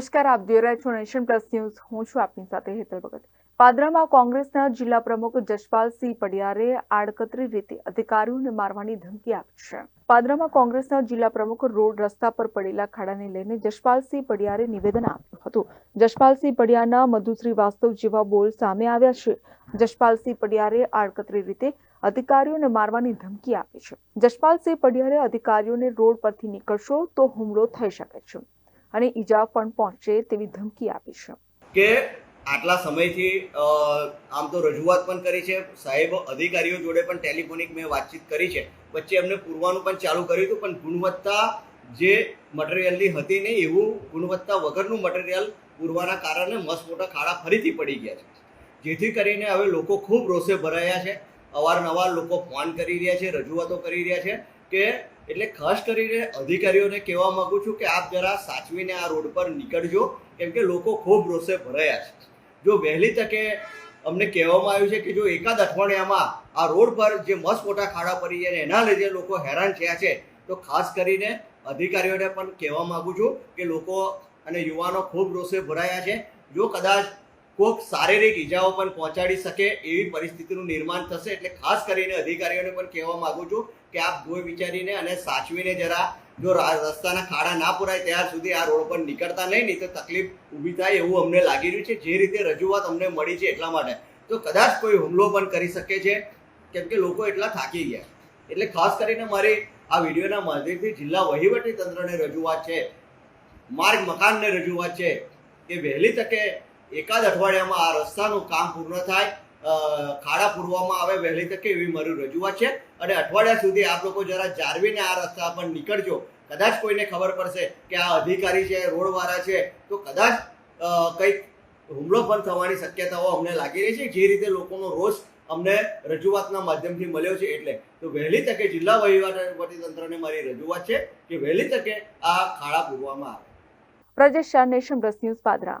નમસ્કાર, આપ જોઈ નેશન પ્લસ ન્યૂઝ. હું છું આપની સાથે હેતલ ભગત. પાદરામાં કોંગ્રેસના જિલ્લા પ્રમુખ જશપાલસિંહ પડિયારે આડકતરી રીતે અધિકારીઓને મારવાની ધમકી આપી છે. પાદરામાં કોંગ્રેસના જિલ્લા પ્રમુખ રોડ રસ્તા પર પડેલા ખાડાને લઈને જશપાલસિંહ પડિયારે નિવેદન આપ્યું હતું. જશપાલસિંહ પડિયાના મધુશ્રી વાસ્તવ જેવા બોલ સામે આવ્યા છે. જશપાલસિંહ પડિયારે આડકતરી રીતે અધિકારીઓને મારવાની ધમકી આપી છે. જશપાલસિંહ પડિયારે અધિકારીઓને રોડ પરથી નીકળશો તો હુમલો થઈ શકે છે. અને ઈજા પણ પહોંચે તેવી ધમકી આપી છે. કે આટલા સમયથી આમ તો રજૂઆત પણ કરી છે. સાહેબ, અધિકારીઓ જોડે પણ ટેલિફોનિક મેં વાતચીત કરી છે. વચ્ચે એમને પૂરવાનું પણ ચાલુ કર્યું હતું, પણ ગુણવત્તા જે મટીરિયલની હતી નહીં એવું ગુણવત્તા વગરનું મટીરિયલ પૂરવાના કારણે મસ્ત મોટા ખાડા ફરીથી પડી ગયા છે. જેથી કરીને હવે લોકો ખૂબ રોષે ભરાયા છે. અવારનવાર લોકો ફોન કરી રહ્યા છે, રજૂઆતો કરી રહ્યા છે કે એટલે ખાસ કરીને અધિકારીઓને કહેવા માંગુ છું કે આપ જરા સાચવીને આ રોડ પર નીકળજો, કેમ કે લોકો ખૂબ રોષે ભરાયા છે. જો વહેલી તકે અમને કહેવામાં આવ્યું છે કે જો એકાદ અઠવાડિયામાં આ રોડ પર જે મસ્ત મોટા ખાડા પડી જાય એના લીધે લોકો હેરાન થયા છે, તો ખાસ કરીને અધિકારીઓને પણ કહેવા માંગુ છું કે લોકો અને યુવાનો ખૂબ રોષે ભરાયા છે. જો કદાચ કોઈક શારીરિક ઈજાઓ પણ પહોંચાડી શકે એવી પરિસ્થિતિનું નિર્માણ થશે એટલે ખાસ કરીને અધિકારીઓને પણ કહેવા માંગુ છું કે આપ જોઈ વિચારીને અને સાચવીને જરા જો રસ્તાના ખાડા ના પુરાય ત્યાં સુધી આ રોડ પર નીકળતા નહીં નહીં તો તકલીફ ઊભી થાય એવું અમને લાગી રહ્યું છે. જે રીતે રજૂઆત અમને મળી છે એટલા માટે. તો કદાચ કોઈ હુમલો પણ કરી શકે છે, કેમ કે લોકો એટલા થાકી ગયા. એટલે ખાસ કરીને મારી આ વિડીયોના માધ્યમથી જિલ્લા વહીવટી તંત્રને રજૂઆત છે, માર્ગ મકાનને રજૂઆત છે, કે વહેલી તકે એકાદ અઠવાડિયામાં આ રસ્તાનું કામ પૂર્ણ થાય ખાડા પૂરવામાં આવે વહેલી તકે એવી મારી રજૂઆત છે. અને અઠવાડિયા સુધી આપ લોકો જરા જાળવીને આ રસ્તા પર નીકળજો. કદાચ કોઈને ખબર પડશે કે આ અધિકારી છે, રોડવાળા છે, તો કદાચ કંઈક હુમલો પણ થવાની શક્યતાઓ અમને લાગી રહી છે. જે રીતે લોકોનો રોષ અમને રજૂઆતના માધ્યમથી મળ્યો છે એટલે. તો વહેલી તકે જિલ્લા વહીવટી તંત્રને મારી રજૂઆત છે કે વહેલી તકે આ ખાડા પૂરવામાં આવે. Prajesh Shah, Nation Plus news Padra.